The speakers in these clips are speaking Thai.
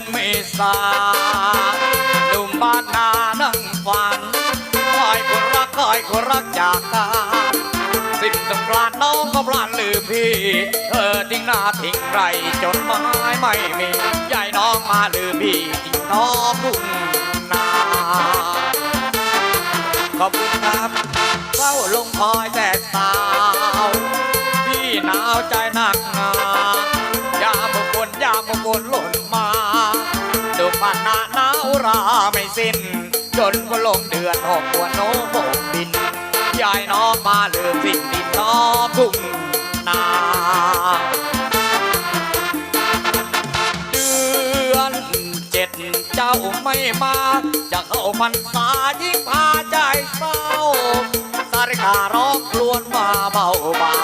อนเมษาหนุ่มบ้านนานั่งฝันคอยคนรักคอยคนรักจากกันสิ้นสงกรานต์น้องก็พลานลืมพี่ เธอทิ้งหน้าทิ้งไรจดหมายไม่มียายน้องมาลืมพี่ทิ้งท้องทุ่งนาขอบคุณครับเฝ้าลงคอยแต่สาว พี่หนาวใจหนัก ราไม่สิ้น จนก็ลงเดือนหกหัวโน้โบกบิน ยายน้องมาลืมสิ้นดินน้องทุ่งนาเดือนเจ็ดเจ้าไม่มา จะเข้าพรรษายิ่งพาใจเศร้า สาริการ้องครวญมาเบาเบา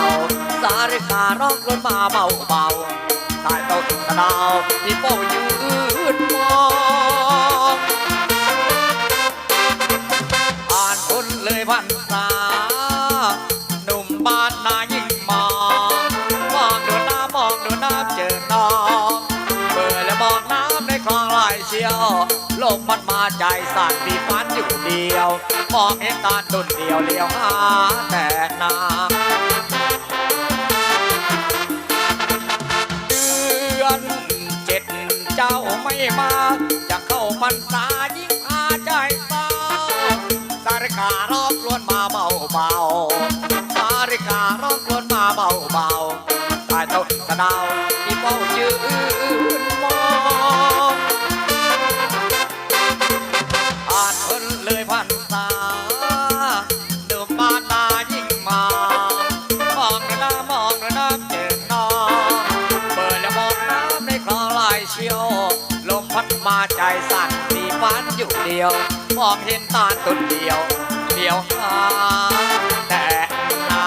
สาริการ้องครวญมาเบาเบาๆใต้ต้นสะดาวที่เฝ้ายืน พันษาหนุ่มบ้านนายิ่งมองมองดูน้ำมองดูน้ำเจอน้องเบื่อและมองน้ำในคลองไหลเชี่ยวโลกมันมาใจสั่นปีฟันอยู่เดียว มองเห็นตาตุนเดียวเลี้ยวหาแต่น้ำเดือนเจ็ดเจ้าไม่มาจะเข้าพรรษา การ้องครวญมาเบาเบาๆสาริการ้องครวญมาเบาเบาๆใต้ต้นสะดาวที่เฝ้ายืนมองผ่านเพิ่นเลยพันษาเดิมบ้านนายิ่งมามองเดินหน้ามองเดินน้ำเจอน้องเปิดแล้วมองน้ำในคลองไหลเชี่ยวลมพัดมาใจสั่นมีฝันอยู่เดียวมองเห็นตาตนเดียว เดียวหาแต่นา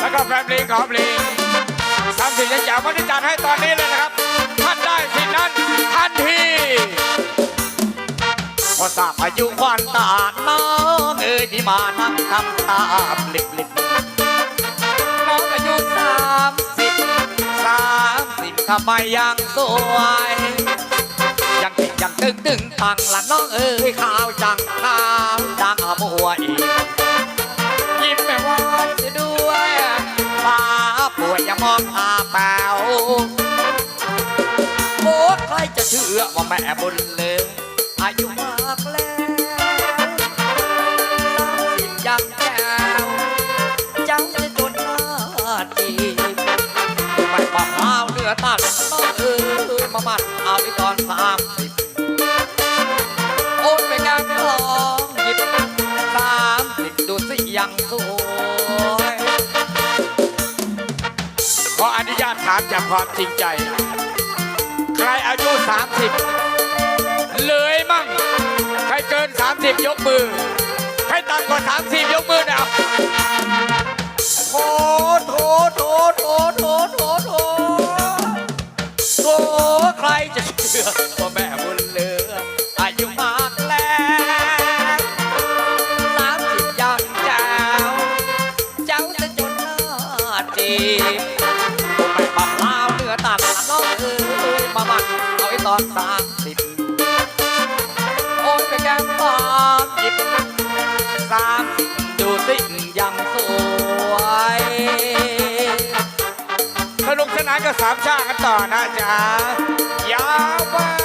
แล้วก็แฟนเพลงของเพลงทำสิ่งอย่างๆมาที่จัดให้ตอนนี้เลยนะครับ ท่านได้สิ่งนั้นทันทีพอทราบอายุวันตาน้องเอ้ยที่มานั่งทำตาปลิบลิบน้องอายุสามสิบสามสิบทำไมยังสวย ยังติดยังตึงตึงตังละน้องเอ้ยขาวจังขาวจังมัวอีกยิ้มแม่วานจะด้วยตาป่วยอย่ามองตาแป๋วโอ้ใครจะเชื่อว่าแม่บุญเลยอายุมากแล้วสามสิบยังแก้วเจ้าจะจนหน้าจีไม่ปรับเอาเนื้อตัดน้องเอ้ยมามัดเอาไปตอนสาม ยังสวยขออนุญาตถามจากความจริงใจ ใครอายุ 30 เลยมั่ง ใครเกิน 30 ยกมือ ใครต่ำกว่า 30 ยกมือนะโถโถโถโถโถโไม่ปักลาวเนื้อตัดน้องเอ้ยมามันเอาไว้ตอนสามสิบโอนไปแก้มตามหยิบสามสิบดูสิยังสวยสนุกสนานกับสามชาติกันต่อนะจ๊ะ